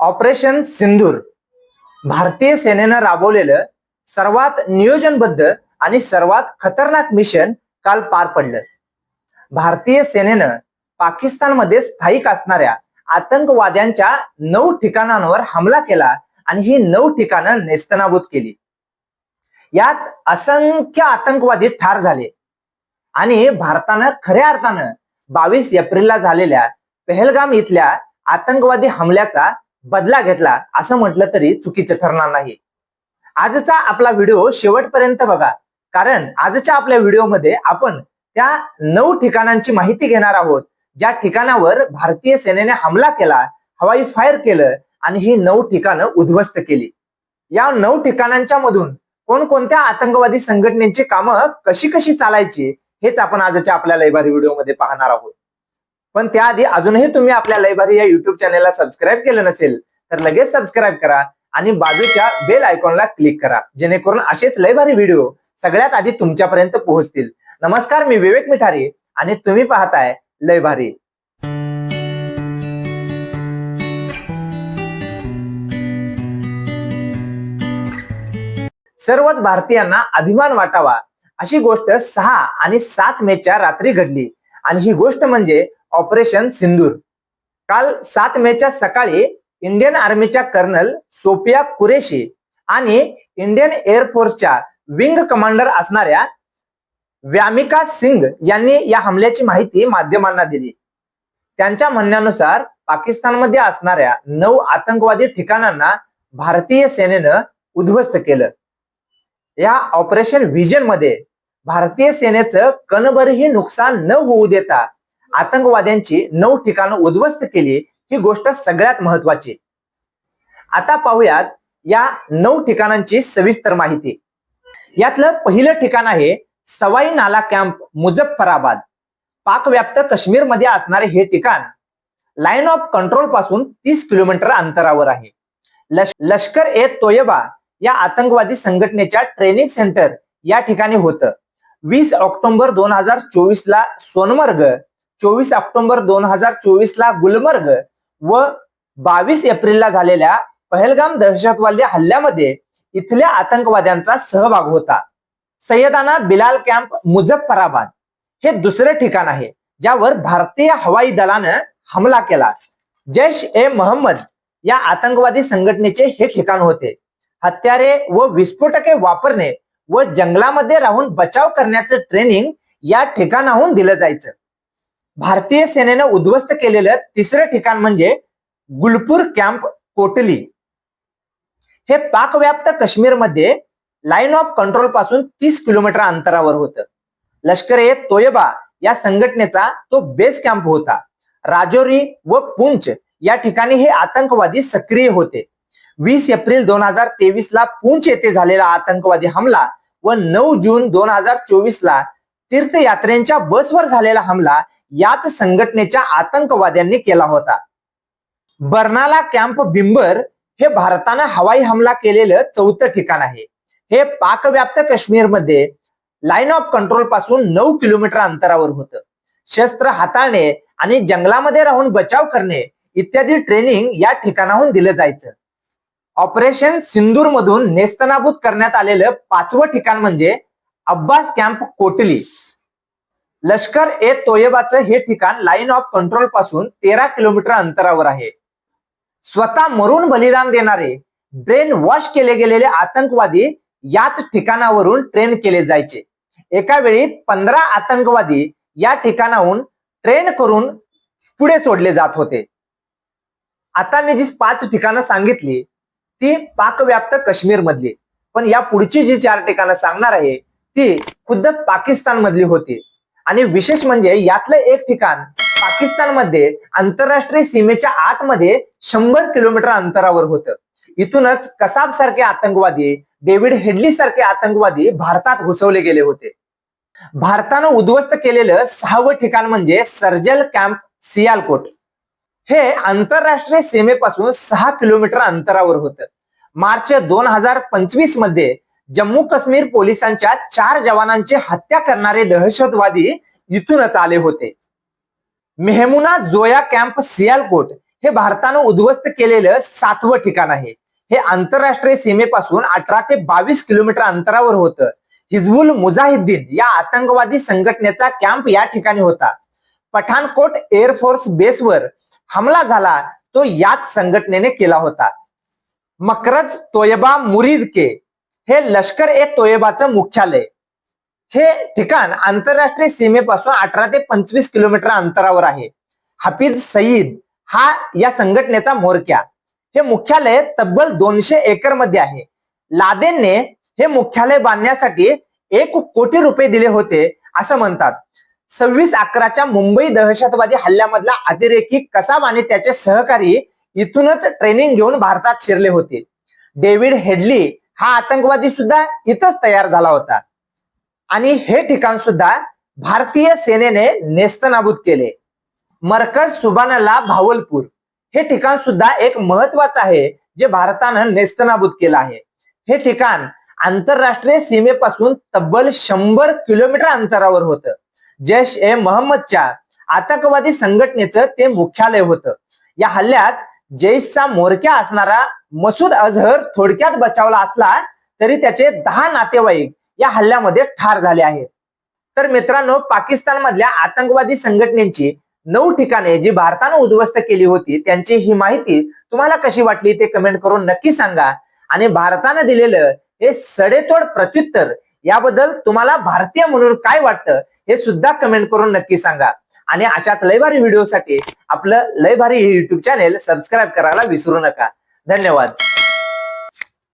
Operation सिंदूर. भारतीय सेनेनं राबवलेलं सर्वात नियोजनबद्ध आणि सर्वात खतरनाक मिशन काल पार पडलं. भारतीय सेनेनं पाकिस्तानमध्ये स्थायिक असणाऱ्या आतंकवाद्यांच्या नऊ ठिकाणांवर हमला केला आणि ही नऊ ठिकाणं नेस्तनाबूत केली. यात असंख्य आतंकवादी ठार झाले. आणि भारतानं खऱ्या अर्थानं बावीस एप्रिलला झालेल्या पहलगाम इथल्या आतंकवादी हमल्याचा बदला घेतला असं म्हटलं तरी चुकीचं ठरणार नाही. आजचा आपला व्हिडिओ शेवटपर्यंत बघा कारण आजच्या आपल्या व्हिडिओमध्ये आपण त्या नऊ ठिकाणांची माहिती घेणार आहोत. ज्या ठिकाणावर भारतीय सेनेने हमला केला हवाई फायर केलं आणि ही नऊ ठिकाणं उद्ध्वस्त केली. या नऊ ठिकाणांच्या मधून कोणकोणत्या आतंकवादी संघटनेची कामं कशी कशी चालायची हेच आपण आजच्या आपल्या लयबारी व्हिडिओमध्ये पाहणार आहोत. पण त्याआधी अजूनही तुम्ही आपल्या लयभारी या युट्यूब चॅनेलला सबस्क्राईब केलं नसेल तर लगेच सबस्क्राईब करा आणि बाजूच्या बेल आयकॉनला क्लिक करा. जेणेकरून असेच लयभारी व्हिडिओ सगळ्यात आधी तुमच्यापर्यंत पोहोचतील. नमस्कार मी विवेक मिठारी आणि तुम्ही पाहताय लयभारी. सर्वच भारतीयांना अभिमान वाटावा अशी गोष्ट सहा आणि सात मेच्या रात्री घडली. आणि ही गोष्ट म्हणजे ऑपरेशन सिंदूर. काल सात मेच्या सकाळी इंडियन आर्मीच्या कर्नल सोफिया कुरेशी आणि इंडियन एअरफोर्सच्या विंग कमांडर असणाऱ्या व्यामिका सिंग यांनी या हमल्याची माहिती माध्यमांना दिली. त्यांच्या म्हणण्यानुसार पाकिस्तानमध्ये असणाऱ्या नऊ आतंकवादी ठिकाणांना भारतीय सेनेनं उद्ध्वस्त केलं. या ऑपरेशन व्हिजनमध्ये भारतीय सेनेचं कणभरही नुकसान न होऊ देता आतंकवाद्यांची नऊ ठिकाणं उद्ध्वस्त केली ही गोष्ट सगळ्यात महत्वाची. आता पाहूयात या नऊ ठिकाणांची सविस्तर माहिती. यातलं पहिलं ठिकाण आहे सवाई नाला कॅम्प मुझफ्फराबाद. पाकव्याप्त काश्मीरमध्ये असणारे हे ठिकाण लाईन ऑफ कंट्रोलपासून तीस किलोमीटर अंतरावर आहे. लश, लष्कर ए तोयबा या आतंकवादी संघटनेच्या ट्रेनिंग सेंटर या ठिकाणी होतं. वीस ऑक्टोबर दोन हजार चोवीस ला सोनमर्ग चोवीस ऑक्टोबर दोन हजार चोवीस ला गुलमर्ग व बावीस एप्रिलला झालेल्या पहलगाम दहशतवादी हल्ल्यामध्ये इथल्या आतंकवाद्यांचा सहभाग होता. सय्यदाना बिलाल कॅम्प मुझफ्फराबाद हे दुसरं ठिकाण आहे ज्यावर भारतीय हवाई दलानं हमला केला. जैश ए महम्मद या आतंकवादी संघटनेचे हे ठिकाण होते. हत्यारे व विस्फोटके वापरणे व जंगलामध्ये राहून बचाव करण्याचं ट्रेनिंग या ठिकाणाहून दिलं जायचं. भारतीय सेनेनं उद्ध्वस्त केलेलं तिसरं ठिकाण म्हणजे गुलपूर कॅम्प कोटली. हे पाकव्याप्त काश्मीरमध्ये लाईन ऑफ कंट्रोलपासून तीस किलोमीटर अंतरावर होतं. लष्कर ए तोयबा या संघटनेचा तो बेस कॅम्प होता. राजौरी व पुंच या ठिकाणी हे आतंकवादी सक्रिय होते. वीस एप्रिल दोन हजार तेवीस ला पुंच येथे झालेला आतंकवादी हमला व नऊ जून दोन हजार चोवीस ला तीर्थयात्रेंच्या बसवर झालेला हमला याच संघटनेच्या आतंकवाद्यांनी केला होता. बर्नाला कॅम्प बिंबर हे भारतानं हवाई हमला केलेलं चौथं ठिकाण आहे. हे पाकव्याप्त काश्मीरमध्ये लाईन ऑफ कंट्रोलपासून नऊ किलोमीटर अंतरावर होतं. शस्त्र हाताळणे आणि जंगलामध्ये राहून बचाव करणे इत्यादी ट्रेनिंग या ठिकाणाहून दिलं जायचं. ऑपरेशन सिंदूर मधून नेस्तनाभूत करण्यात आलेलं पाचवं ठिकाण म्हणजे अब्बास कॅम्प कोटली. लष्कर ए तोयबाचं हे ठिकाण लाईन ऑफ कंट्रोलपासून तेरा किलोमीटर अंतरावर आहे. स्वतः मरून बलिदान देणारे ब्रेन वॉश केले गेलेले आतंकवादी याच ठिकाणावरून ट्रेन केले जायचे. एका वेळी पंधरा आतंकवादी या ठिकाणाहून ट्रेन करून पुढे सोडले जात होते. आता मी जी पाच ठिकाणं सांगितली ती पाकव्याप्त काश्मीर मधली पण या पुढची जी चार ठिकाणं सांगणार आहे ती खुद्द पाकिस्तान मधली होती. आणि विशेष म्हणजे यातलं एक ठिकाण पाकिस्तानमध्ये आंतरराष्ट्रीय सीमेच्या आतमध्ये शंभर किलोमीटर अंतरावर होतं. इथूनच कसाब सारखे आतंकवादी डेव्हिड हेडली सारखे आतंकवादी भारतात घुसवले गेले होते. भारतानं उद्ध्वस्त केलेलं सहावं ठिकाण म्हणजे सर्जल कॅम्प सियालकोट. हे आंतरराष्ट्रीय सीमेपासून सहा किलोमीटर अंतरावर होतं. मार्च दोन हजार पंचवीसमध्ये जम्मू काश्मीर पोलिसांच्या चार जवानांची हत्या करणारे दहशतवादी इथूनच आले होते. मेहमुना जोया कॅम्प सियालकोट हे भारतानं उद्ध्वस्त केलेलं सातवं ठिकाण आहे. हे आंतरराष्ट्रीय सीमेपासून अठरा ते बावीस किलोमीटर अंतरावर होतं. हिजबुल मुजाहिद्दीन या आतंकवादी संघटनेचा कॅम्प या ठिकाणी होता. पठाणकोट एअरफोर्स बेसवर हमला झाला तो याच संघटनेने केला होता. मकरज तोयबा मुरीद के हे लष्कर ए तोयबाचं मुख्यालय. हे ठिकाण आंतरराष्ट्रीय सीमेपासून अठरा ते पंचवीस किलोमीटर अंतरावर आहे. हाफिज सईद हा या संघटनेचा म्होरक्या. हे मुख्यालय तब्बल दोनशे एकरमध्ये आहे. लादेनने हे मुख्यालय बांधण्यासाठी एक कोटी रुपये दिले होते असं म्हणतात. सव्वीस अकराच्या मुंबई दहशतवादी हल्ल्यामधला अतिरेकी कसाब आणि त्याचे सहकारी इथूनच ट्रेनिंग घेऊन भारतात शिरले होते. डेव्हिड हेडली हा आतंकवादी सुद्धा इथंच तयार झाला होता. आणि हे ठिकाण सुद्धा भारतीय सेनेने नेस्तनाबूत केले. मरकज सुबानला भावलपूर हे ठिकाण सुद्धा एक महत्वाचं आहे जे भारतानं नेस्तनाबूत केलं आहे. हे ठिकाण आंतरराष्ट्रीय सीमेपासून तब्बल शंभर किलोमीटर अंतरावर होतं. जैश ए महम्मदच्या आतंकवादी संघटनेचं ते मुख्यालय होतं. या हल्ल्यात जैशचा म्होरक्या असणारा मसूद अझहर थोडक्यात बचावला असला तरी त्याचे दहा नातेवाईक या हल्ल्यामध्ये ठार झाले आहेत. तर मित्रांनो पाकिस्तान मधल्या आतंकवादी संघटनेची नऊ ठिकाणे जी भारतानं उद्ध्वस्त केली होती त्यांची ही माहिती तुम्हाला कशी वाटली ते कमेंट करून नक्की सांगा. आणि भारतानं दिलेलं हे सडेतोड प्रत्युत्तर याबद्दल तुम्हाला भारतीय म्हणून काय वाटतं हे सुद्धा कमेंट करून नक्की सांगा. आणि अशाच लयभारी व्हिडिओसाठी आपलं लयभारी युट्यूब चॅनेल सबस्क्राईब करायला विसरू नका. धन्यवाद.